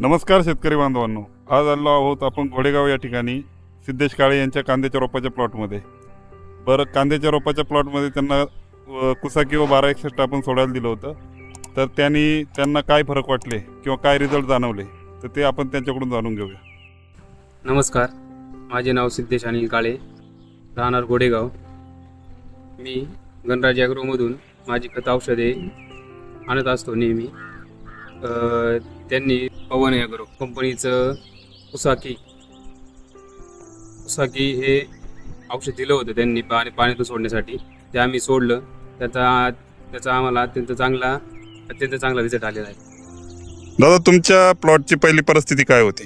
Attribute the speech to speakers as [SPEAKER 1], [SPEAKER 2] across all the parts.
[SPEAKER 1] नमस्कार शेतकरी बांधवांनो. आज आलो आहोत आपण घोडेगाव या ठिकाणी सिद्धेश काळे यांच्या कांद्याच्या रोपाच्या प्लॉटमध्ये बरं कांद्याच्या रोपाच्या प्लॉटमध्ये त्यांना कुसा कुसाकी व बारा एकसष्ट आपण सोडायला दिलं होतं. तर त्यांनी त्यांना काय फरक वाटले किंवा काय रिझल्ट जाणवले तर ते आपण त्यांच्याकडून जाणून घेऊया.
[SPEAKER 2] नमस्कार. माझे नाव सिद्धेश अनिल काळे राहणार गोडेगाव मी गणराज ॲग्रोमधून माझी खत औषधे आणत असतो नेहमी. अ, त्यांनी पवन ॲग्रो कंपनीचं उसाकी उसाकी हे औषध दिलं होतं त्यांनी पाणी पाण्यातून सोडण्यासाठी. ते आम्ही सोडलं. त्याचा त्याचा आम्हाला अत्यंत चांगला अत्यंत चांगला रिझल्ट आलेला आहे.
[SPEAKER 1] दादा तुमच्या प्लॉटची पहिली परिस्थिती काय होती?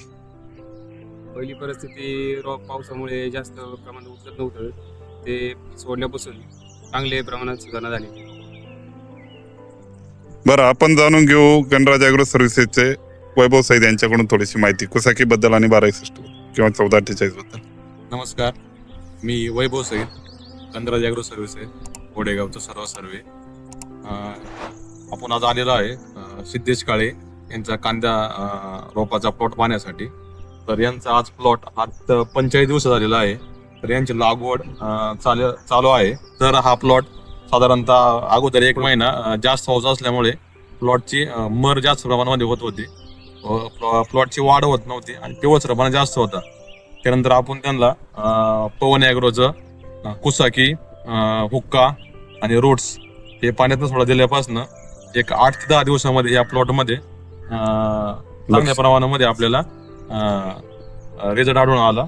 [SPEAKER 2] पहिली परिस्थिती रॉक पावसामुळे जास्त प्रमाणात उचलत नव्हतं. ते सोडल्यापासून चांगले प्रमाणात सुधारणा झाली.
[SPEAKER 1] बरं आपण जाणून घेऊ गणराज ॲग्रो सर्व्हिसेसचे वैभव साईद यांच्याकडून थोडीशी माहिती. कुसाकीबद्दल आणि बारा एकसष्ट किंवा चौदा अठ्ठेचाळीसबद्दल.
[SPEAKER 3] नमस्कार. मी वैभव सईद गणराज ॲग्रो सर्व्हिस आहे. सर्व सर्वे. आपण आज आलेलो आहे सिद्धेश काळे यांचा कांदा रोपाचा प्लॉट पाहण्यासाठी. तर यांचा आज प्लॉट आज पंचेचाळीस दिवस झालेला आहे. तर यांची लागवड चालू चाल चालू आहे. तर हा प्लॉट साधारणतः अगोदर एक महिना अं, जास्त पाऊस असल्यामुळे प्लॉटची मर जास्त प्रमाणामध्ये होत होती. प्लॉटची वाढ होत नव्हती आणि पिवळसर प्रमाण जास्त होता. त्यानंतर आपण त्यांना अं, पवन ॲग्रोचं अं, कुसाकी अं, हुक्का आणि रूट्स हे पाण्यातून सोडा दिल्यापासून एक आठ ते दहा दिवसामध्ये या प्लॉटमध्ये अं, चांगल्या प्रमाणामध्ये आपल्याला रिझल्ट आढळून आला.